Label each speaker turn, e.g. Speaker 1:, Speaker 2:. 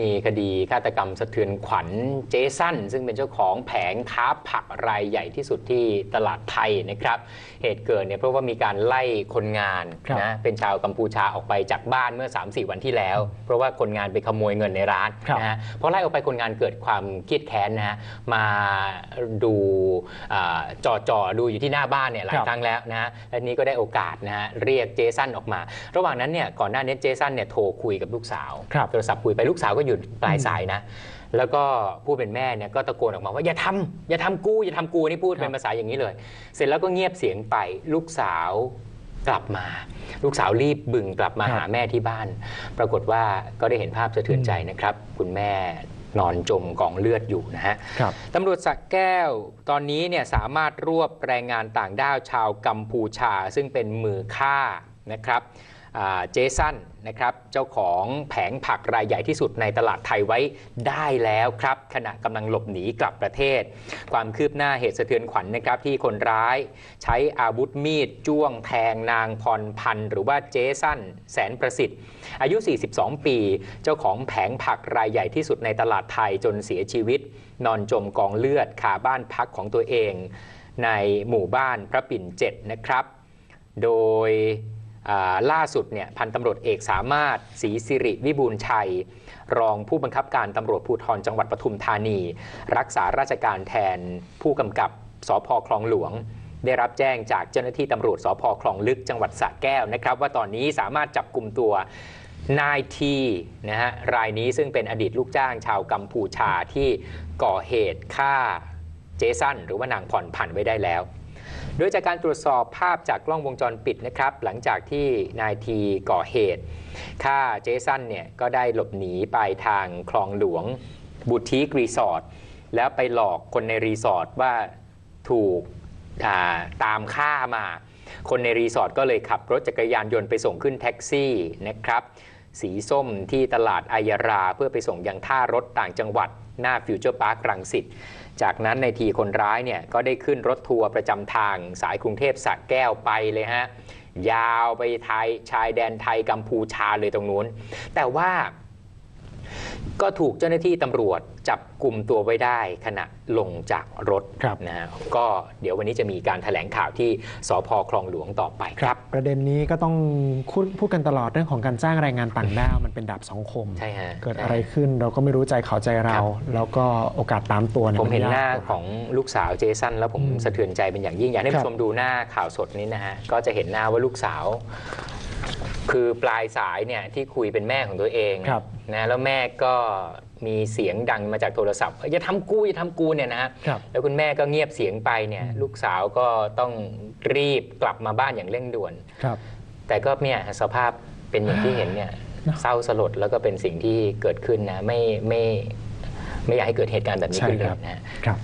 Speaker 1: มีคดีฆาตกรรมสะเทือนขวัญเจสันซึ่งเป็นเจ้าของแผงค้าผักรายใหญ่ที่สุดที่ตลาดไทยนะครับ เหตุเกิดเนี่ยเพราะว่ามีการไล่คนงาน
Speaker 2: ครับ
Speaker 1: นะเป็นชาวกัมพูชาออกไปจากบ้านเมื่อ 3-4 วันที่แล้ว เพราะว่าคนงานไปขโมยเงินในร้าน
Speaker 2: ครับ
Speaker 1: นะฮะพอไล่ออกไปคนงานเกิดความเครียดแค้นนะฮะมาดูอ่าจอจอดูอยู่ที่หน้าบ้านเนี่ยหลายครั้งแล้วนะฮะและนี้ก็ได้โอกาสนะฮะเรียกเจสันออกมา ระหว่างนั้นเนี่ยก่อนหน้านี้เจสันเนี่ยโทรคุยกับลูกสาว
Speaker 2: ครับ
Speaker 1: โทรศัพท์คุยไปลูกสาวก็อยู่ปลายสายนะ แล้วก็ผู้เป็นแม่เนี่ยก็ตะโกนออกมาว่าอย่าทำอย่าทำกูอย่าทำกูนี่พูด
Speaker 2: ครับ
Speaker 1: เป็นภาษาอย่างนี้เลย เสร็จแล้วก็เงียบเสียงไปลูกสาวกลับมา ลูกสาวรีบบึงกลับมา
Speaker 2: ครับ
Speaker 1: หาแม่ที่บ้าน ปรากฏว่าก็ได้เห็นภาพสะเทือนใจนะครับ คุณแม่นอนจมกองเลือดอยู่นะฮะ
Speaker 2: ครับ
Speaker 1: ตำรวจสระแก้วตอนนี้เนี่ยสามารถรวบแรงงานต่างด้าวชาวกัมพูชา ซึ่งเป็นมือฆ่านะครับอ่า เจสันนะครับเจ้าของแผงผักรายใหญ่ที่สุดในตลาดไทยไว้ได้แล้วครับ ขณะกำลังหลบหนีกลับประเทศ ความคืบหน้าเหตุสะเทือนขวัญนะครับที่คนร้าย ใช้อาวุธมีดจ้วงแทงนางพรพันธ์หรือว่าเจสันแสนประสิทธิ์ อายุ 42 ปี เจ้าของแผงผักรายใหญ่ที่สุดในตลาดไทยจนเสียชีวิต นอนจมกองเลือดคาบ้านพักของตัวเอง ในหมู่บ้านพระปิ่นเจ็ดนะครับ โดย ล่าสุดเนี่ยพันตำรวจเอกสามารถศรีสิริวิบูลชัย รองผู้บังคับการตำรวจภูธรจังหวัดปทุมธานี รักษาราชการแทนผู้กำกับสพคลองหลวง ได้รับแจ้งจากเจ้าหน้าที่ตำรวจสพคลองลึกจังหวัดสระแก้วนะครับ ว่าตอนนี้สามารถจับกลุ่มตัวนายทีนะฮะรายนี้ซึ่งเป็นอดีตลูกจ้างชาวกัมพูชาที่ก่อเหตุฆ่าเจสันหรือว่านางผ่อนผันไว้ได้แล้ว โดยจากการตรวจสอบภาพจากกล้องวงจรปิดนะครับ หลังจากที่นายทีก่อเหตุฆ่าเจสันเนี่ยก็ได้หลบหนีไปทางคลองหลวงบูติกรีสอร์ทแล้วไปหลอกคนในรีสอร์ทว่าถูกาตามฆ่ามา คนในรีสอร์ทก็เลยขับรถจักรยานยนต์ไปส่งขึ้นแท็กซี่นะครับ สีส้มที่ตลาดอายารา เพื่อไปส่งยังท่ารถต่างจังหวัด หน้าฟิวเจอร์พาร์ครังสิตจากนั้นในทีคนร้ายเนี่ยก็ได้ขึ้นรถทัวร์ประจำทางสายกรุงเทพสระแก้วไปเลยฮะยาวไปไทยชายแดนไทยกัมพูชาเลยตรงนู้น แต่ว่า ก็ถูกเจ้าหน้าที่ตำรวจจับกลุ่มตัวไว้ได้ขณะลงจากรถ
Speaker 2: ครับ
Speaker 1: นะฮะก็เดี๋ยววันนี้จะมีการแถลงข่าวที่สพคลองหลวงต่อไปครับ
Speaker 2: ประเด็นนี้ก็ต้องพูดพูดกันตลอดเรื่องของการจ้างแรงงานต่างด้าวมันเป็นดาบสองคม
Speaker 1: ใช่ฮะ
Speaker 2: เกิดอะไรขึ้นเราก็ไม่รู้ใจเขาใจเรา แล้วก็โอกาสตามตัวเนี่ย
Speaker 1: ผมเห็น
Speaker 2: ยก
Speaker 1: หน้าของลูกสาวเจสันแล้วผม
Speaker 2: อืม
Speaker 1: สะเทือนใจเป็นอย่างยิ่งอยากให้
Speaker 2: ครับ
Speaker 1: ผู้ชมดูหน้าข่าวสดนี้นะฮะก็จะเห็นหน้าว่าลูกสาว คือปลายสายเนี่ยที่คุยเป็นแม่ของตัวเอง
Speaker 2: ครับ
Speaker 1: นะแล้วแม่ก็มีเสียงดังมาจากโทรศัพท์อย่าทำกูอย่าทำกูเนี่ยนะฮะ
Speaker 2: ครับ
Speaker 1: แล้วคุณแม่ก็เงียบเสียงไปเนี่ย ลูกสาวก็ต้องรีบกลับมาบ้านอย่างเร่งด่วน
Speaker 2: ครับ
Speaker 1: แต่ก็เนี่ยสภาพเป็นอย่างที่เห็นเนี่ย
Speaker 2: เนอะ
Speaker 1: เศร้าสลดแล้วก็เป็นสิ่งที่เกิดขึ้นนะไม่ไม่ไม่อยากให้เกิดเหตุการณ์แบบนี้
Speaker 2: ใช่
Speaker 1: ขึ้นเล
Speaker 2: ครั
Speaker 1: ย
Speaker 2: บ
Speaker 1: นะฮะ
Speaker 2: ครับ